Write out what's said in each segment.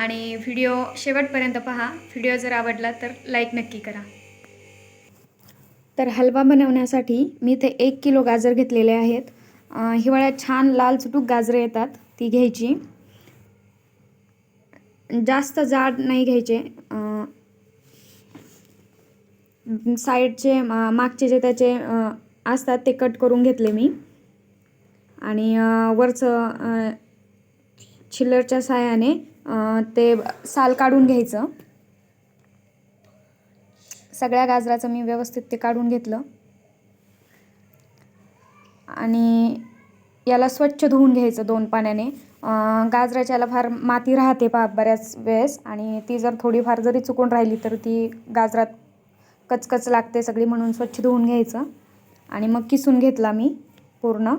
आणि व्हिडिओ शेवटपर्यंत पहा. व्हिडिओ जर आवडला तर लाईक नक्की करा. तर हलवा बनवण्यासाठी मी इथे एक किलो गाजर घेतलेले आहेत. हिवाळ्यात छान लाल चुटूक गाजरं येतात ती घ्यायची. जास्त जाड नाही घ्यायचे. साईडचे मागचे जे त्याचे असतात ते कट करून घेतले मी. आणि वरचं छिल्लरच्या साह्याने ते साल काढून घ्यायचं. सगळ्या गाजराचं मी व्यवस्थित ते काढून घेतलं. आणि याला स्वच्छ धुवून घ्यायचं दोन पाण्याने. गाजराच्या याला फार माती राहते पा बऱ्याच वेळेस आणि ती जर थोडीफार जरी चुकून राहिली तर ती गाजरात कचकच लागते सगळी म्हणून स्वच्छ धुवून घ्यायचं. आणि मग किसून घेतला मी पूर्ण.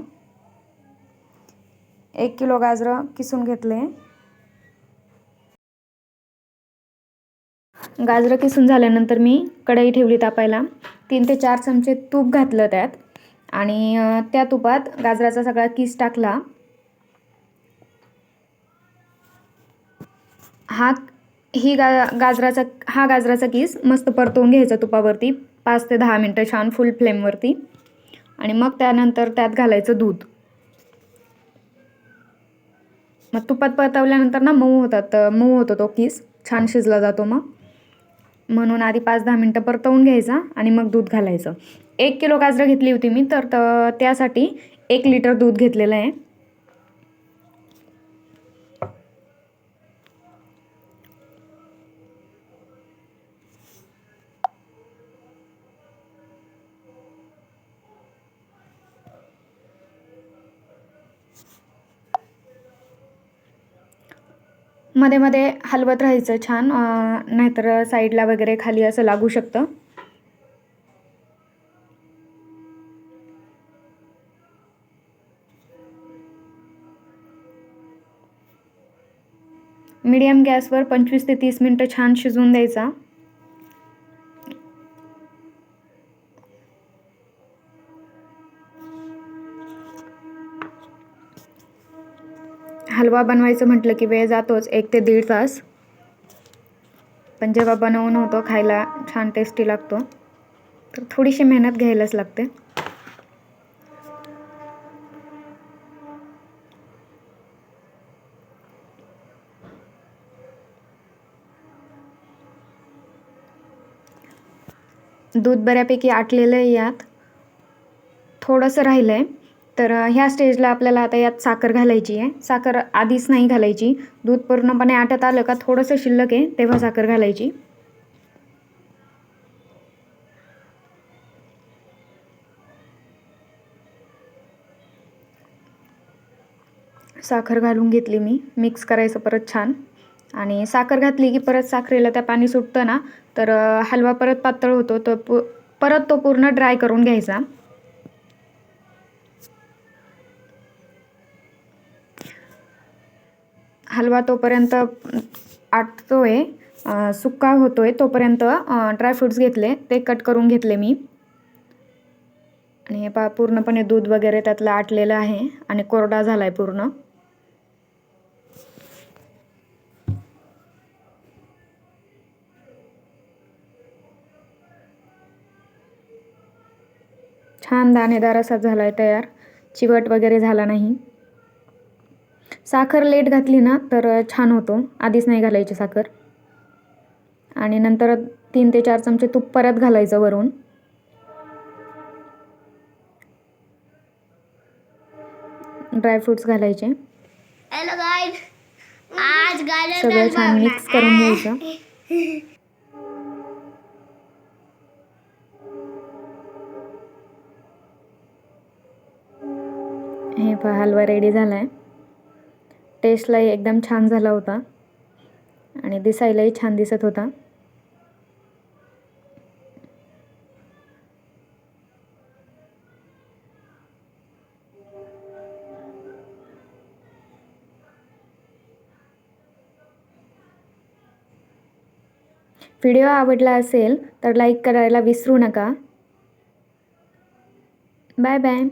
एक किलो गाजरं किसून घेतले. गाजरं किसून झाल्यानंतर मी कढई ठेवली तापायला. तीन ते चार चमचे तूप घातलं त्यात. आणि त्या तुपात गाजराचा सगळा किस टाकला. हा ही गा गाजराचा हा गाजराचा किस मस्त परतवून घ्यायचा तुपावरती. पाच ते दहा मिनटं छान फुल फ्लेमवरती. आणि मग त्यानंतर त्यात घालायचं दूध. मग तुपात परतवल्यानंतर ना मऊ होतात मऊ होतो तो किस. छान शिजला जातो मग. म्हणून आधी पाच दहा मिनटं परतवून घ्यायचा आणि मग दूध घालायचं. एक किलो गाजरं घेतली होती मी तर त- त्यासाठी एक लिटर दूध घेतलेलं आहे. मध्ये मध्ये हलवत राहायचं छान नाहीतर साईडला वगैरे खाली असं लागू शकतं. मीडियम गॅसवर पंचवीस ते तीस मिनटं छान शिजवून द्यायचा. हलवा बनवायचं म्हटलं की वेळ जातोच एक ते दीड तास. पण जेव्हा बनवून होतो खायला छान टेस्टी लागतो. तर थोडीशी मेहनत घ्यायलाच लागते. दूध बऱ्यापैकी आटलेलं आहे यात. थोडंसं राहिलं आहे तर ह्या स्टेजला आपल्याला आता यात साखर घालायची आहे. साखर आधीच नाही घालायची. दूध पूर्णपणे आटत आलं का थोडंसं शिल्लक आहे तेव्हा साखर घालायची. साखर घालून घेतली मी. मिक्स करायचं परत छान. आणि साखर घातली की परत साखरेला त्या पाणी सुटतं ना तर हलवा परत पातळ होतो. तर पु परत तो पूर्ण ड्राय करून घ्यायचा. हलवा तोपर्यंत आटतोय आहे सुक्का होतोय तोपर्यंत ड्रायफ्रूट्स घेतले. ते कट करून घेतले मी. आणि हे पा पूर्णपणे दूध वगैरे त्यातलं आटलेलं आहे आणि कोरडा झाला आहे पूर्ण. छान दाणेदार असा झाला आहे तयार. चिवट वगैरे झाला नाही. साखर लेट घातली ना तर छान होतो. आधीच नाही घालायची साखर. आणि नंतर तीन ते चार चमचे तूप परत घालायचं वरून. ड्रायफ्रुट्स घालायचे. सगळं छान मिक्स करून घ्यायचं. हे पहा हलवा रेडी झाला आहे टेस्टलाही एकदम छान झाला होता. आणि दिसायलाही छान दिसत होता. व्हिडिओ आवडला असेल तर लाईक करायला विसरू नका. Bye bye.